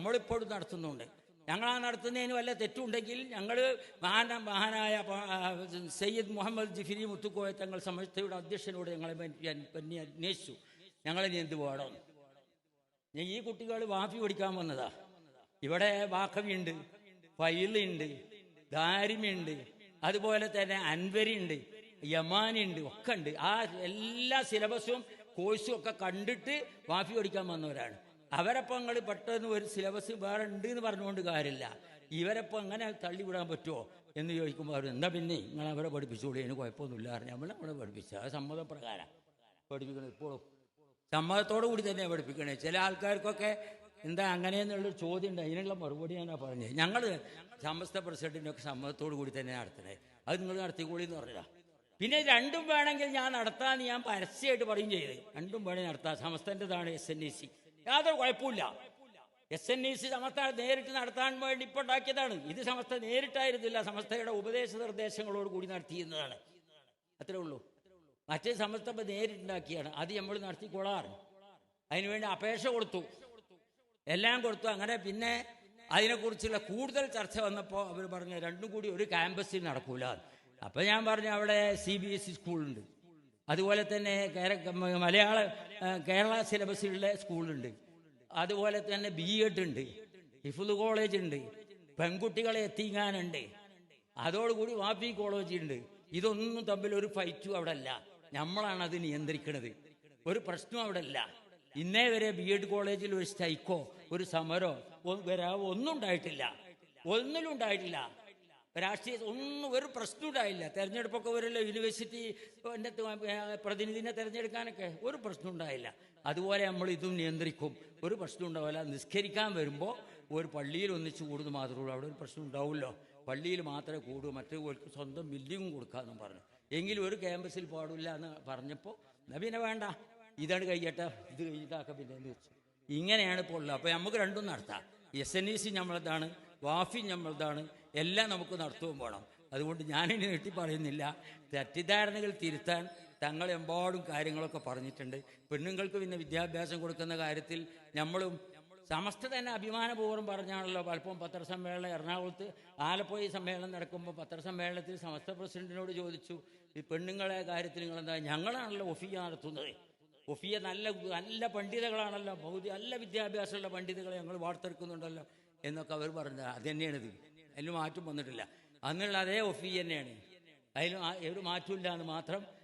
നമ്മളിപ്പോഴും നടത്തുന്നുണ്ട്. ഞങ്ങൾ ആ നടത്തുന്നതിന് വല്ല തെറ്റുണ്ടെങ്കിൽ ഞങ്ങൾ മഹാന മഹാനായ സയ്യിദ് മുഹമ്മദ് ജിഫിരി മുത്തുക്കോയ തങ്ങൾ സമസ്തയുടെ അധ്യക്ഷനോട് ഞങ്ങളെ പറ്റി അന്വേഷിച്ചു. ഞങ്ങളിനി എന്ത് വേണം? ഞാൻ ഈ കുട്ടികൾ വാഫി പഠിക്കാൻ വന്നതാ. ഇവിടെ വാക്കവിയുണ്ട് ഫൈലുണ്ട് ദാരിമുണ്ട് അതുപോലെ തന്നെ അൻവരിയുണ്ട് യമാനുണ്ട് ഒക്കെ ഉണ്ട് ആ എല്ലാ സിലബസും കോഴ്സും ഒക്കെ കണ്ടിട്ട് വാഫി പഠിക്കാൻ വന്നവരാണ്. അവരപ്പം നിങ്ങൾ പെട്ടെന്ന് ഒരു സിലബസ് വേറെ ഉണ്ട് എന്ന് പറഞ്ഞുകൊണ്ട് കാര്യമില്ല. ഇവരപ്പം അങ്ങനെ തള്ളിവിടാൻ പറ്റുമോ എന്ന് ചോദിക്കുമ്പോൾ അവർ എന്താ പിന്നെ നിങ്ങൾ അവരെ പഠിപ്പിച്ചോളൂ അതിന് കുഴപ്പമൊന്നുമില്ല പറഞ്ഞു. നമ്മൾ നമ്മളെ പഠിപ്പിച്ച. ആ സമ്മതപ്രകാരം പഠിപ്പിക്കണം ഇപ്പോഴും. സമ്മതത്തോടു കൂടി തന്നെ പഠിപ്പിക്കണേ. ചില ആൾക്കാർക്കൊക്കെ എന്താ അങ്ങനെയെന്നുള്ളൊരു ചോദ്യം ഉണ്ട്. അതിനുള്ള മറുപടി ഞാനാ പറഞ്ഞത് ഞങ്ങൾ സമസ്ത പ്രസിഡന്റിനൊക്കെ സമ്മതത്തോടു കൂടി തന്നെ നടത്തണേ. അത് നിങ്ങൾ നടത്തിക്കോളി എന്ന് പറഞ്ഞതാ. പിന്നെ രണ്ടും വേണമെങ്കിൽ ഞാൻ നടത്താമെന്ന് ഞാൻ പരസ്യമായിട്ട് പറയും ചെയ്ത്. രണ്ടും വേണമെങ്കിൽ നടത്താം. സമസ്തന്റെതാണ് എസ് എൻ ഇ സി യാതൊരു കുഴപ്പമില്ല S N E C Samastha നേരിട്ട് നടത്താൻ വേണ്ടി ഇപ്പോൾ ഉണ്ടാക്കിയതാണ്. ഇത് സമസ്ത നേരിട്ടായിരുന്നില്ല. സമസ്തയുടെ ഉപദേശ നിർദ്ദേശങ്ങളോട് കൂടി നടത്തിയിരുന്നതാണ്. അത്രേ ഉള്ളൂ. മറ്റേ സമസ്ത ഇപ്പം നേരിട്ടുണ്ടാക്കിയാണ് അത് നമ്മൾ നടത്തിക്കൊള്ളാറ്. അതിനുവേണ്ടി അപേക്ഷ കൊടുത്തു. എല്ലാം കൊടുത്തു. അങ്ങനെ പിന്നെ അതിനെക്കുറിച്ചുള്ള കൂടുതൽ ചർച്ച വന്നപ്പോൾ അവർ പറഞ്ഞു രണ്ടും കൂടി ഒരു ക്യാമ്പസിൽ നടക്കൂല. അപ്പം ഞാൻ പറഞ്ഞു അവിടെ സി ബി എസ് ഇ സ്കൂളുണ്ട് അതുപോലെ തന്നെ മലയാള കേരള സിലബസിലുള്ള സ്കൂളുണ്ട്. അതുപോലെ തന്നെ ബി എഡ് ഉണ്ട് ഹിഫുദ് കോളേജ് ഉണ്ട് പെൺകുട്ടികളെ എത്തിക്കാനുണ്ട്. അതോടുകൂടി വാപ്പി കോളേജ് ഉണ്ട്. ഇതൊന്നും തമ്മിൽ ഒരു ഫൈറ്റും അവിടെ അല്ല നമ്മളാണ് അത് നിയന്ത്രിക്കുന്നത് ഒരു പ്രശ്നം അവിടെ അല്ല ഇന്നേ വരെ ബി എഡ് കോളേജിൽ ഒരു സ്ട്രൈക്കോ ഒരു സമരോ വരാവോ ഒന്നും ഉണ്ടായിട്ടില്ല. ഒന്നിലും ഉണ്ടായിട്ടില്ല. രാഷ്ട്രീയ ഒന്നും ഒരു പ്രശ്നം ഉണ്ടായില്ല. തെരഞ്ഞെടുപ്പൊക്കെ വരുമല്ലോ യൂണിവേഴ്സിറ്റി എന്റെ പ്രതിനിധിനെ തിരഞ്ഞെടുക്കാനൊക്കെ ഒരു പ്രശ്നം ഉണ്ടായില്ല. അതുപോലെ നമ്മൾ ഇതും നിയന്ത്രിക്കും. ഒരു പ്രശ്നം ഉണ്ടാവില്ല. നിസ്കരിക്കാൻ വരുമ്പോൾ ഒരു പള്ളിയിൽ ഒന്നിച്ച് കൂടുന്നു മാത്രമേ ഉള്ളൂ. അവിടെ ഒരു പ്രശ്നം ഉണ്ടാവുമല്ലോ. പള്ളിയിൽ മാത്രമേ കൂടൂ മറ്റേ സ്വന്തം ബില്ലിങ്ങും കൊടുക്കാമെന്നും പറഞ്ഞു. എങ്കിലും ഒരു ക്യാമ്പസിൽ പാടില്ല എന്ന് പറഞ്ഞപ്പോൾ പിന്നെ വേണ്ട. ഇതാണ് കഴിയട്ടെ. ഇത് കഴിഞ്ഞിട്ടാക്ക പിന്നെ എന്ന് വെച്ചു. ഇങ്ങനെയാണ് ഇപ്പോൾ ഉള്ളത്. അപ്പോൾ നമുക്ക് രണ്ടും നടത്താം. എസ് എൻ ഇ സി നമ്മളതാണ്. വാഫി നമ്മളതാണ്. എല്ലാം നമുക്ക് നടത്തുകയും പോകണം അതുകൊണ്ട് ഞാനിനി നീട്ടി പറയുന്നില്ല തെറ്റിദ്ധാരണകൾ തിരുത്താൻ തങ്ങളെമ്പാടും കാര്യങ്ങളൊക്കെ പറഞ്ഞിട്ടുണ്ട്. പെണ്ണുങ്ങൾക്ക് പിന്നെ വിദ്യാഭ്യാസം കൊടുക്കുന്ന കാര്യത്തിൽ നമ്മളും സമസ്ത തന്നെ അഭിമാനപൂർവം പറഞ്ഞാണല്ലോ. പലപ്പോഴും പത്രസമ്മേളനം എറണാകുളത്ത് ആലപ്പുഴ സമ്മേളനം നടക്കുമ്പോൾ പത്രസമ്മേളനത്തിൽ സമസ്ത പ്രസിഡന്റിനോട് ചോദിച്ചു ഈ പെണ്ണുങ്ങളെ കാര്യത്തിൽ നിങ്ങളെന്താ? ഞങ്ങളാണല്ലോ ഒഫിയ നടത്തുന്നത്. ഒഫിയ നല്ല നല്ല പണ്ഡിതകളാണല്ലോ. ഭൗതി നല്ല വിദ്യാഭ്യാസമുള്ള പണ്ഡിതകളെ ഞങ്ങൾ വാർത്തെടുക്കുന്നുണ്ടല്ലോ എന്നൊക്കെ അവർ പറഞ്ഞത്. അത് തന്നെയാണിത്. അതിൽ മാറ്റം വന്നിട്ടില്ല. അന്നുള്ള അതേ ഒഫി തന്നെയാണ്. അതിൽ ഒരു മാറ്റമില്ല എന്ന് മാത്രം